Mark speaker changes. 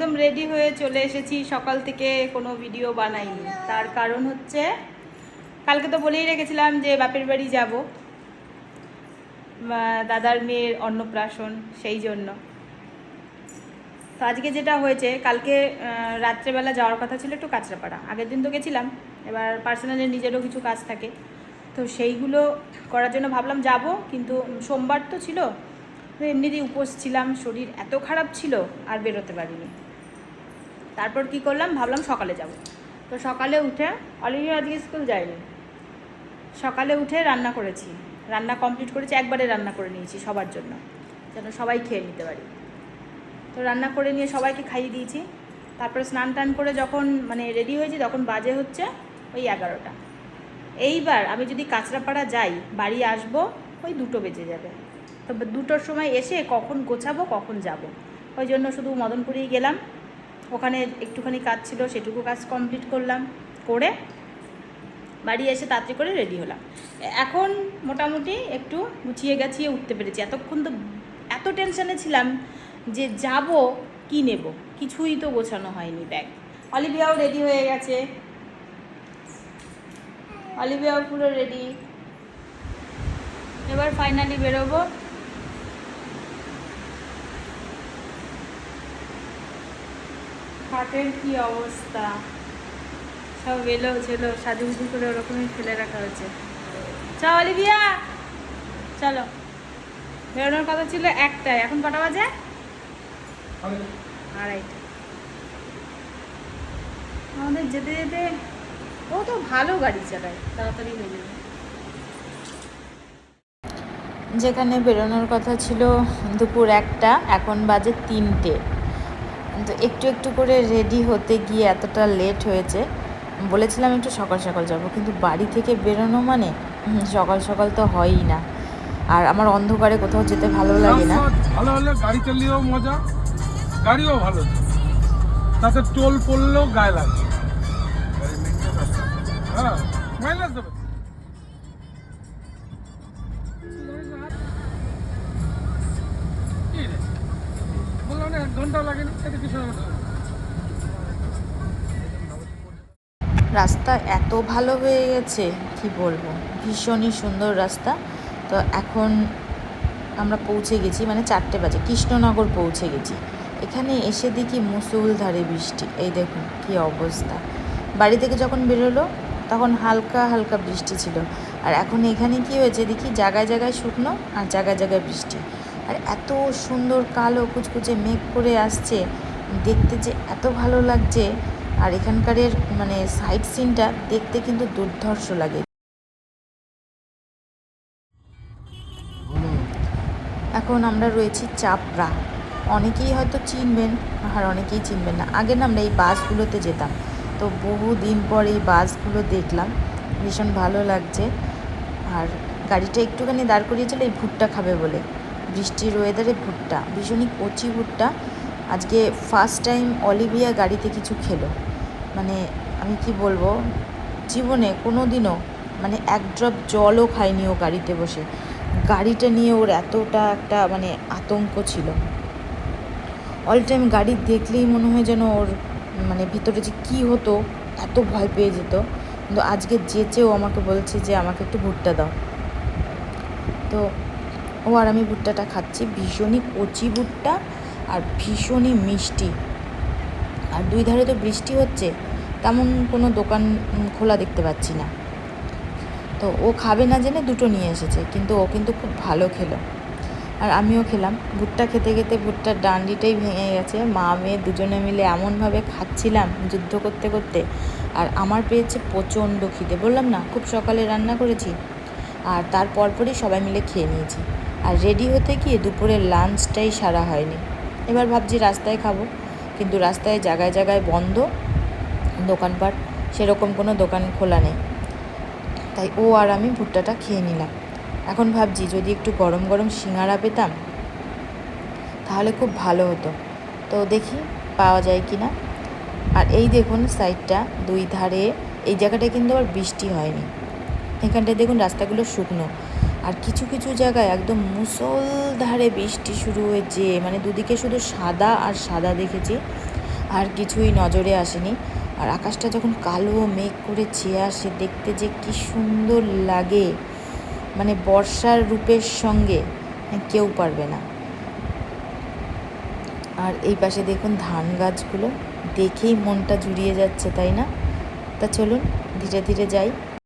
Speaker 1: একদম রেডি হয়ে চলে এসেছি। সকাল থেকে কোনো ভিডিও বানাইনি। তার কারণ হচ্ছে, কালকে তো বলেই রেখেছিলাম যে বাপের বাড়ি যাব। দাদার মেয়ের অন্নপ্রাশন, সেই জন্য। তো আজকে যেটা হয়েছে, কালকে রাত্রেবেলা যাওয়ার কথা ছিল একটু কাঁচরাপাড়া। আগের দিন তো গেছিলাম। এবার পার্সোনালি নিজেরও কিছু কাজ থাকে। তো সেইগুলো করার জন্য ভাবলাম যাব, কিন্তু সোমবার তো ছিল। এমনিতেই উপোস ছিলাম, শরীর এত খারাপ ছিল, আর বেরোতে পারিনি। তারপর কি করলাম? ভাবলাম সকালে যাব। তো সকালে উঠে, অলিভিয়া আজকে স্কুল যায়নি। সকালে উঠে রান্না করেছি। রান্না কমপ্লিট করেছি, একবারে রান্না করে নিয়েছি সবার জন্য, যেন সবাই খেয়ে নিতে পারি। তো রান্না করে নিয়ে সবাইকে খাইয়ে দিয়েছি। তারপরে স্নান টান করে যখন মানে রেডি হয়েছি, তখন বাজে হচ্ছে ওই এগারোটা। এইবার আমি যদি কাঁচরাপাড়া যাই, বাড়ি আসব, ওই দুটো বেজে যাবে। তো দুটোর সময় এসে কখন গোছাবো, কখন যাব। ওই জন্য শুধু মদনপুরেই গেলাম। ওখানে একটুখানি কাজ ছিল, সেটুকু কাজ কমপ্লিট করলাম, করে বাড়ি এসে তাড়াতাড়ি করে রেডি হলাম। এখন মোটামুটি একটু গুছিয়ে গাছিয়ে উঠতে পেরেছি। এতক্ষণ তো এত টেনশনে ছিলাম যে যাব, কি নেব? কিছুই তো গোছানো হয়নি ব্যাগ অলিভিয়াও রেডি হয়ে গেছে। অলিভিয়াও পুরো রেডি এবার ফাইনালি বেরোবো। খাটের কি অবস্থা? সব এলো ছেলো সাজুগুজু করে ওরকমই ফেলে রাখা হয়েছে। চ অলিভিয়া! চলো। বেরোনোর কথা ছিল একটাই এখন কটা বাজে? আমাদের যেতে যেতে ও তো ভালো গাড়ি চালায়, তাড়াতাড়ি হয়ে যাবে।
Speaker 2: যেখানে বেরোনোর কথা ছিল দুপুর একটা, এখন বাজে তিনটে। তো একটু একটু করে রেডি হতে গিয়ে এতটা লেট হয়েছে। বলেছিলাম একটু সকাল সকাল যাব, কিন্তু বাড়ি থেকে বেরোনো মানে সকাল সকাল তো হয়ই না। আর আমার অন্ধকারে কোথাও যেতে ভালো লাগে না।
Speaker 3: ভালো হলে গাড়ি চালিয়েও মজা, গাড়িও ভালো। তাতে টোল পড়লেও গায়ে লাগে। হ্যাঁ মাইনাস দেবে।
Speaker 2: রাস্তা এত ভালো হয়ে গেছে, কি বলব? ভীষণই সুন্দর রাস্তা। তো এখন আমরা পৌঁছে গেছি মানে চারটে বাজে, কৃষ্ণনগর পৌঁছে গেছি। এখানে এসে দেখি মুসুলধারে বৃষ্টি, এই দেখুন কি অবস্থা। বাড়ি থেকে যখন বেরোলো, তখন হালকা হালকা বৃষ্টি ছিল। আর এখন এখানে কি হয়েছে, দেখি জায়গায় জায়গায় শুকনো আর জায়গায় জায়গায় বৃষ্টি। আর এত সুন্দর কালো কুচকুচে মেঘ করে আসছে, দেখতে যে এত ভালো লাগছে আর এখানকারের মানে সাইড সিনটা দেখতে কিন্তু দুর্ধর্ষ লাগে। এখন আমরা রয়েছি চাপড়া। অনেকেই হয়তো চিনবেন, আর অনেকেই চিনবেন না। আগে না আমরা এই বাসগুলোতে যেতাম, তো বহু দিন পর এই বাসগুলো দেখলাম। ভীষণ ভালো লাগছে। আর গাড়িটা একটুখানি দাঁড় করিয়েছিল, এই ভুট্টা খাবে বলে। বৃষ্টির ওয়েদারে ভুট্টা, ভীষণই কচি ভুট্টা। আজকে ফার্স্ট টাইম অলিভিয়া গাড়িতে কিছু খেলো। মানে আমি কি বলব, জীবনে কোনো দিনও মানে এক ড্রপ জলও খায়নি ও গাড়িতে বসে। গাড়িটা নিয়ে ওর এতটা একটা মানে আতঙ্ক ছিল। অল টাইম গাড়ি দেখলেই মনে হয় যেন ওর মানে ভিতরে যে কী হতো, এত ভয় পেয়ে যেত। কিন্তু আজকে যে যেচেও আমাকে বলছে যে, আমাকে একটু ভুট্টা দাও। তো ও আর আমি ভুট্টাটা খাচ্ছি, ভীষণই কচি ভুট্টা। আর ভীষণই মিষ্টি। আর দুই ধারে তো বৃষ্টি হচ্ছে, তেমন কোনো দোকান খোলা দেখতে পাচ্ছি না। তো ও খাবে না জেনে দুটো নিয়ে এসেছে, কিন্তু ও কিন্তু খুব ভালো খেলো। আর আমিও খেলাম। ভুট্টা খেতে খেতে ভুট্টার ডান্ডিটাই ভেঙে গেছে। মা মেয়ে দুজনে মিলে এমনভাবে খাচ্ছিলাম যুদ্ধ করতে করতে, আর আমার পেয়েছে প্রচণ্ড খিদে, বললাম না, খুব সকালে রান্না করেছি। আর তার পরপরই সবাই মিলে খেয়ে নিয়েছি। আর রেডি হতে গিয়ে দুপুরের লাঞ্চটাই সারা হয়নি। এবার ভাবছি রাস্তায় খাব। কিন্তু রাস্তায় জায়গায় জায়গায় বন্ধ, দোকানপাট, সেরকম কোনো দোকান খোলা নেই। তাই ও আর আমি ভুট্টাটা খেয়ে নিলাম। এখন ভাবছি যদি একটু গরম গরম সিঙ্গারা পেতাম, তাহলে খুব ভালো হতো। তো দেখি পাওয়া যায় কি না আর এই দেখুন সাইডটা, দুই ধারে, এই জায়গাটায় কিন্তু আবার বৃষ্টি হয়নি। এখানটায় দেখুন রাস্তাগুলো শুকনো। আর কিছু কিছু জায়গায় একদম মুসলধারে বৃষ্টি শুরু হয়েছে মানে দুদিকে শুধু সাদা আর সাদা দেখেছি, আর কিছুই নজরে আসেনি। আর আকাশটা যখন কালো মেঘ করে ছেয়ে আসে, দেখতে যে কি সুন্দর লাগে। মানে বর্ষার রূপের সঙ্গে কেউ পারবে না। আর এই পাশে দেখুন ধান গাছগুলো, দেখেই মনটা জুড়িয়ে যাচ্ছে, তাই না? তা চলুন, ধীরে ধীরে যাই।